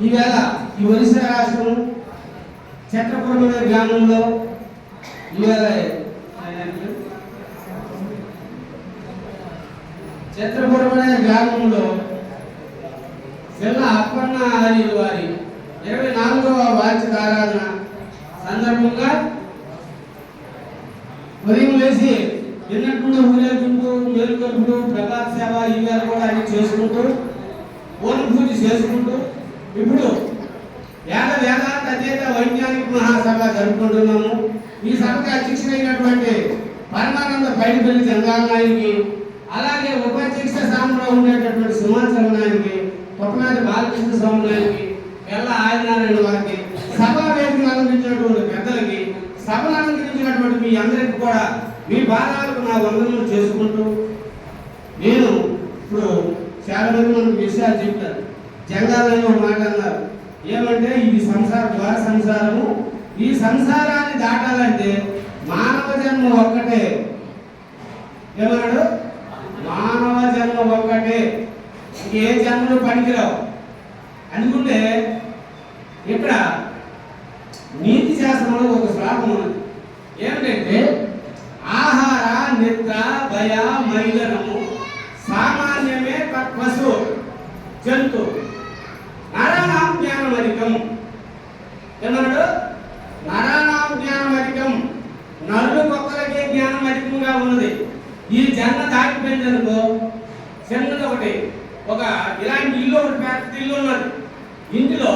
ఈవేళ ఈ ఒరిస్సా రాష్ట్రం చక్రపురం అనే గ్రామంలో ఇవాళ చక్రపురం అనే గ్రామంలో సెల్ల అప్పన్న హరి వారి ఇరవై నాలుగవ వార్షిక ఆరాధన సందర్భంగా ఉదయం లేచి ఎన్నట్టుండి ఊరేగింపు మేలుకొల్పుడు ప్రభాత సేవ ఇవాళ కూడా అన్ని చేసుకుంటూ పూర్ణ పూజ చేసుకుంటూ ఇప్పుడు వేద వేదాంత అధ్యత వైజ్ఞానిక మహాసభ జరుపుకుంటున్నాము. ఈ సభకి అధ్యక్షుడైనటువంటి పరమానంద పైడిపల్లి జంగాల అలాగే ఉపాధ్యక్ష స్థానంలో ఉండేటటువంటి సుమాన్ నాయకి కొప్పనాటి బాలకృష్ణ స్వామి నాయకి ఎల్ల ఆదినారాయణ వారికి సభా వేదికను అలంకరించినటువంటి పెద్దలకి సభను అలంకరించినటువంటి మీ అందరికి కూడా మీ బాధాలకు నా వందనలు చేసుకుంటూ నేను ఇప్పుడు చాలా మంది మనకు విషయాలు చెప్తాను జంగాలని ఒక మాట అన్నారు. ఏమంటే ఇది సంసార ద్వార సంసారము. ఈ సంసారాన్ని దాటాలంటే మానవ జన్మ ఒక్కటే. ఏమన్నాడు? మానవ జన్మ ఒక్కటే. ఏ జన్మలు పనికిరావు. అందుకుంటే ఇక్కడ నీతి శాస్త్రంలో ఒక శ్లోకం ఉన్నది. ఏమిటంటే ఆహార నిద్ర భయ మైదనము సామాన్యమే తత్వసు జంతు ఒక ఇలాంటి ఇల్లు ఒకటి పెద్ద ఇల్లు ఉన్నది. ఇంటిలో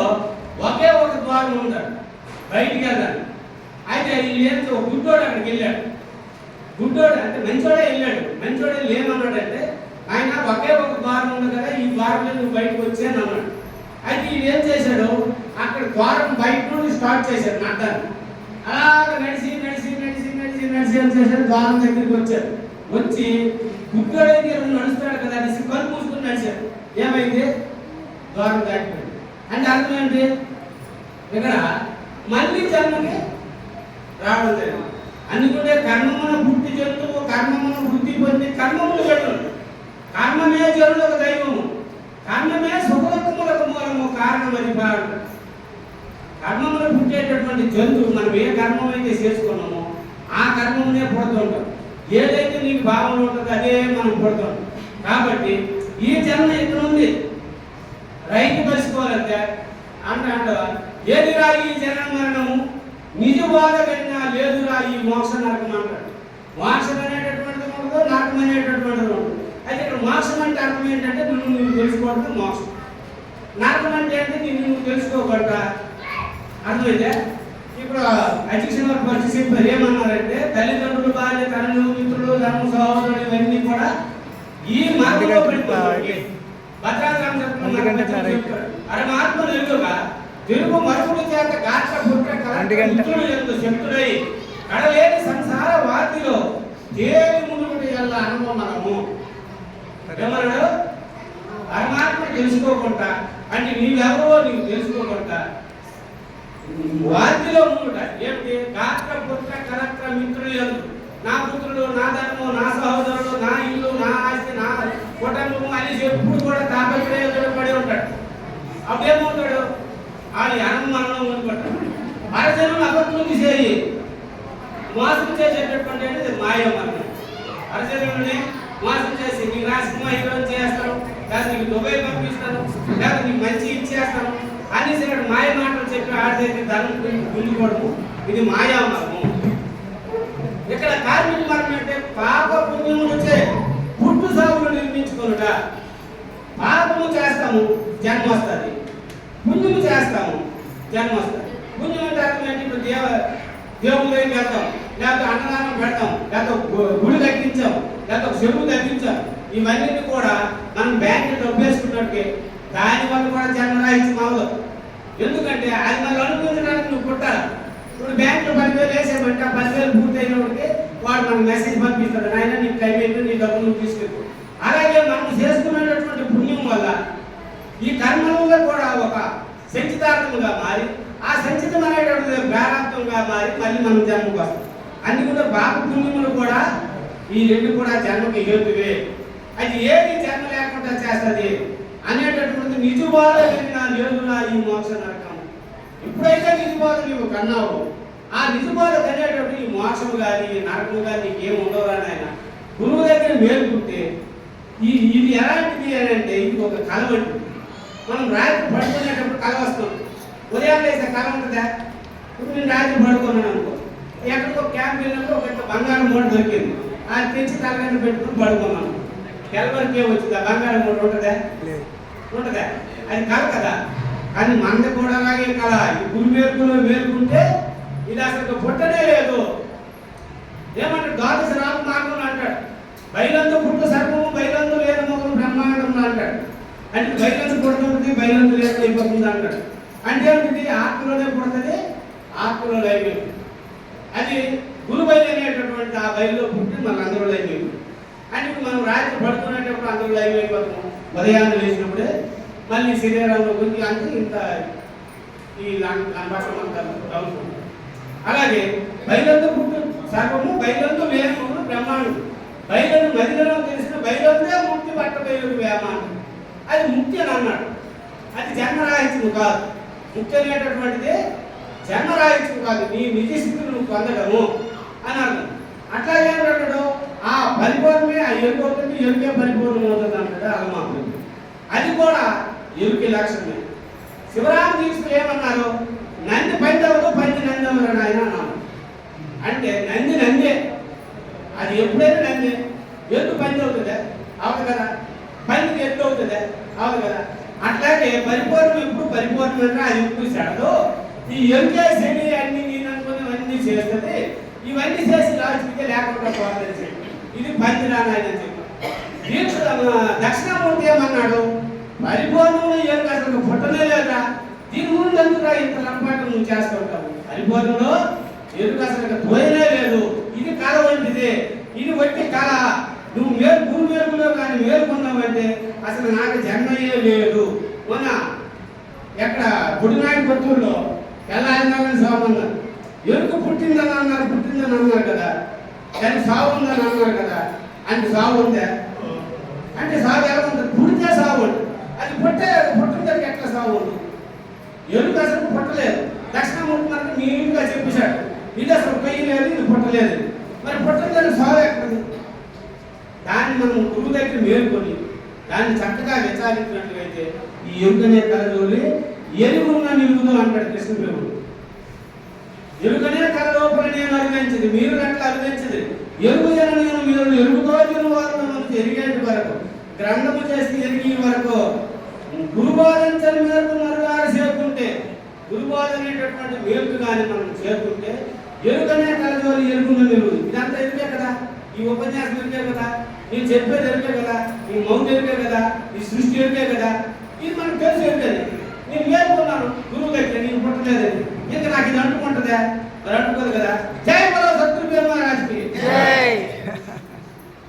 ఒకే ఒక ద్వారం ఉంటాడు బయటికి వెళ్ళాలి. అయితే ఈ ఏంటో గుడ్డోడు అక్కడికి వెళ్ళాడు. గుడ్డోడు అంటే మంచోడే వెళ్ళాడు. మంచోడే లేమన్నాడంటే ఆయన ఒకే ఒక ద్వారం ఉంది కదా ఈ ద్వారంలో నువ్వు బయటకు వచ్చాను అన్నాడు. అయితే ఈయన ఏం చేశాడు? అక్కడ ద్వారం బయట నుండి స్టార్ట్ చేశాడు నడ్డాన్ని అలాగ నడిచి నడిచి నడిచి నడిచి నడిచి ఏం చేశాడు? ద్వారం దగ్గరికి వచ్చాడు. వచ్చి గుడ్డోడు ఎవరు నడుస్తాడు కదా అనేసి కలుపు మూసుకుని ఏమైంది? ద్వారం దాటిపోయింది. అంటే అర్థం ఏంటి? ఇక్కడ మళ్ళీ జన్మకి రావడం లేదు అందుకుంటే కర్మమున పుట్టి చెందుతూ కర్మమున వృద్ధి పొంది కర్మములు జరుడు కర్మమే జరుడు ఒక దైవము. కర్మమే సుఖదుఖములకు మూలము కారణమని భావన కర్మములు పుట్టేటటువంటి జంతువు మనం ఏ కర్మం అయితే చేసుకున్నామో ఆ కర్మమునే పుడుతుంటాం ఏదైతే నీకు భావన ఉంటుందో అదే మనం పుడుతుంటాం కాబట్టి ఈ జన్మ ఇక్కడ ఉంది? రైతు పరుచుకోవాలంటే అంట అంట ఏదిరా ఈ జనన మరణము? నిజ బాధ కన్నా లేదురా ఈ మోక్ష నరకం అంటాడు. మోక్షం అనేటటువంటిది ఉండదు నరకం అనేటటువంటిది ఉండదు. అయితే ఇక్కడ మోక్షం అంటే అర్థం ఏంటంటే నిన్ను నువ్వు తెలుసుకోవడం మోక్షం. నరకం అంటే అంటే నిన్ను నువ్వు తెలుసుకోబడ్డా అర్థమైతే ఇప్పుడు అధ్యక్షుల వారు పరిస్థితి చెప్పారు ఏమన్నారంటే తల్లిదండ్రులు భార్య తల్లులు మిత్రులు ధర్మ సహోదరులు ఇవన్నీ కూడా ఈ మార్గంలో భద్రాచలం తెలుగుగా తెలుగు మరుపుల చేత గాట్ల పుట్ట శక్తుడై కడలేని సంసార వాతిలో తేలి మునుగుటి అనుభవమనము? ఏమన్నాడు? పరమాత్మ తెలుసుకోకుండా అంటే నీవెవరో నీకు తెలుసుకోకుండా వాటిలో ముందుట ఏమిటి? గాత్ర పుత్ర కలత్ర మిత్రులు ఎందు. నా పుత్రుడు నా ధర్మం నా సహోదరుడు నా ఇల్లు నా ఆస్తి నా కుటుంబం అనేసి ఎప్పుడు కూడా తాపత్రయంతో పడి ఉంటాడు అప్పుడేమవుతాడు ఆడి అనుమానం అనుకుంటాడు అరజనులు అబద్ధం చేయి మోసం చేసేటటువంటి అనేది మాయం అన్నమాట అరజనుల్ని మోసం చేసి నీకు చేస్తాను లేదా నీకు దుబాయ్ పంపిస్తాను లేదా నీకు మంచి ఇచ్చేస్తాను అనేసి ఇక్కడ మాయ మాటలు చెప్పి ఆడితే ధనం గుంజుకోవడము. ఇది మాయా మర్మం ఇక్కడ కార్మిక మరణం అంటే పాప పుణ్యములచే పుట్టు సాగులు నిర్మించుకొనుట. పాపము చేస్తాము జన్మ వస్తుంది. పుణ్యము చేస్తాము జన్మ వస్తుంది. పుణ్యం అంటే అర్థం ఏంటి? ఇప్పుడు దేవ దేవుడి పెడతాం? వెళ్తాం లేకపోతే అన్నదానం పెడతాం. లేకపోతే గుడి తగ్గించాం లేకపోతే చెరువు తగ్గించాం ఇవన్నీ కూడా మనం బ్యాంకు డబ్బు వేసుకున్నట్టుకే. దాని వల్ల కూడా జన్మరాహిత్యం అవ్వదు ఎందుకంటే అది మళ్ళీ అనుకుంటున్నానికి నువ్వు పుట్టాలి. ఇప్పుడు బ్యాంకులో పదివేలు వేసేమంటే ఆ పదివేలు పూర్తయినప్పటికీ వాడు మనకు మెసేజ్ పంపిస్తాడు నాయన నీకు టైం ఏంటో నీ డబ్బులు నువ్వు అలాగే మనం చేసుకున్నటువంటి పుణ్యం వల్ల ఈ కర్మలో కూడా ఒక సంచితార్థముగా మారి ఆ సంచితం అనేటువంటిది ప్రారంభంగా మారి మళ్ళీ మనం జన్మకు వస్తాం. అన్ని కూడా పాప పుణ్యములు కూడా ఈ రెండు కూడా జన్మకి హేతువే. అది ఏది జన్మ లేకుండా చేస్తుంది అనేటటువంటి నిజబోధ నా లేదులా ఈ మోక్ష నరకం ఇప్పుడైతే నిజబోధ నీవు కన్నావు ఆ నిజబోధ కనేటప్పుడు ఈ మోక్షము కానీ నరకము కానీ నీకేం ఉండవురా నాయన. గురువు దగ్గర మేలుకుంటే ఈ ఇది ఎలాంటిది అని అంటే ఇది ఒక కళ మనం రాత్రి పడుకునేటప్పుడు కళ వస్తుంది ఉదయం లేస్తే కళ ఉంటుందా? ఇప్పుడు నేను రాత్రి పడుకున్నాను అనుకో. ఎక్కడికో క్యాంప్ వెళ్ళినప్పుడు ఒక బంగారం మూడు దొరికింది. అది తెచ్చి తలగంట పెట్టుకుని పడుకున్నాను. తెల్లవారికి ఏం వచ్చింది? బంగారం మూట ఉంటుందా? ఉంటుందా? అది కళ కదా. కానీ మనది కూడా అలాగే కళ ఈ గురి మేలుకులో మేలుకుంటే ఇది అసలు పుట్టనే లేదు. ఏమంటే ద్వాదశ రామ మార్గం అంటాడు. బయలందు పుట్టు సర్వము బయలందు లేని మొగలు బ్రహ్మాండం అంటాడు. అంటే బయలందు పుడుతుంది బయలందు లేదు అయిపోతుంది అంటాడు. అంటే ఏమిటి ఆత్మలోనే పుడుతుంది ఆత్మలో లైవ్ అది గురు బయలు అనేటటువంటి ఆ బయలులో పుట్టి మన అందరూ లైవ్ అంటే మనం రాత్రి పడుకునేటప్పుడు అందరూ లైవ్ అయిపోతాం. ఉదయాన్నే లేచినప్పుడే మళ్ళీ శరీరంలో గురించి అంటే ఇంత ఈ అనుభవం అంతా అవుతుంది అలాగే బయలందు పుట్టు సర్వము బయలందు లేనము బ్రహ్మాండం బయలను మదిలో తెలిసిన బయలందే ముక్తి పట్ట బయలు వేమానం అది ముక్తి అని అన్నాడు. అది జన్మరాహిత్యము కాదు. ముక్తి అనేటటువంటిది జన్మరాహిత్యం కాదు. నీ నిజ స్థితిని నువ్వు పొందడము అని అన్నాడు. అట్లాగే అన్నాడు పరిపూర్ణమే ఆ ఎరుకు ఎరుకే పరిపూర్ణం అవుతుంది అంటాడు అలమాత్రం అది కూడా ఎరుకి లక్షణమే. శివరామ దీక్షలు ఏమన్నారు? నంది పందవదు పంది నందవరు ఆయన అన్నారు అంటే నంది నందే. అది ఎప్పుడైనా నందే. ఎద్దు పంది అవుతుందా? అవును కదా. పందికి ఎద్దు అవుతుందా? అవును కదా. అట్లాగే పరిపూర్ణం ఎప్పుడు పరిపూర్ణంగా అది ఎప్పుడు చెడదు ఈ ఎరుకే శని అన్ని నేను అనుకున్నవన్నీ చేస్తుంది ఇవన్నీ చేసి రాజకీయ లేకుండా పోవాలని చెప్పి. ఇది పందిరాని ఆయన చెప్పారు. దీక్ష దక్షిణామూర్తి ఏమన్నాడు? పరిపూర్ణంలో ఏం అసలు పుట్టనే లేదా? దీని ముందు ఇంత లంపాటం నువ్వు చేస్తూ ఉంటావు పరిపూర్ణంలో ఎరుకు అసలు పోయనే లేదు. ఇది కళ వంటిది. ఇది వట్టి కళ. నువ్వు మేలు భూమి మేలుకులో కానీ మేలుకున్నావంటే అసలు నాకు జన్మయే లేదు. మొన్న ఎక్కడ గుడినాయన కొత్తూరులో తెల్లారినామని స్వామి అన్నారు. ఎరుకు పుట్టిందని అన్నారు పుట్టిందని అన్నారు కదా. కానీ సాగు ఉందని అన్నారు కదా. అంటే సాగు ఉందా? అంటే సాగు ఎలా ఉంటుంది? పుడితే సాగు అది పుట్టే పుట్టిన దగ్గర ఎట్లా సాగు ఉంటుంది అసలు పుట్టలేదు. దక్షిణమూర్తి మనకు నీట్గా చెప్పేశాడు. ఇది అసలు పెయ్యి లేదు ఇది పుట్టలేదు. మరి పుట్టలేదు సాగు ఎక్కడది? దాన్ని మనం గురువు దగ్గర మేలుకొని దాన్ని చక్కగా విచారించినట్లయితే ఈ ఎరుకనే కలలోని ఎరుగున్న నిలుగుదు అంటాడు కృష్ణదేవుడు ఎరుకనే కలలోపల నేను అరుదించింది మీరు అట్లా అరుదించింది ఎరుగు జనను మీరు ఎరుగుతో తిరువారు మనకు ఎరిగేటి వరకు గ్రంథము చేసి ఎరిగి వరకు. గురుబోధించని మేరకు మరుగారు చేరుకుంటే గురుబోధ అనేటటువంటి మేలుకు కానీ మనం చేరుకుంటే ఎరుకనే కలజోలి ఎరుగున్న నిలుగు ఇదంతా ఎరుకే కదా? ఈ ఉపన్యాసం ఎరికే కదా? నేను చెప్పేది ఎరికే కదా? నీ మౌత్ ఎరికే కదా? ఈ సృష్టి ఎరికే కదా? ఇది మనకు తెలిసి ఎరికేది నేను మేలుకున్నాను గురువు దగ్గర నేను పుట్టలేదని. ఇంకా నాకు ఇది అంటుకుంటుందా? మరి అంటుకోదు కదా? జయ బలో సత్తులు మహారాజ్కి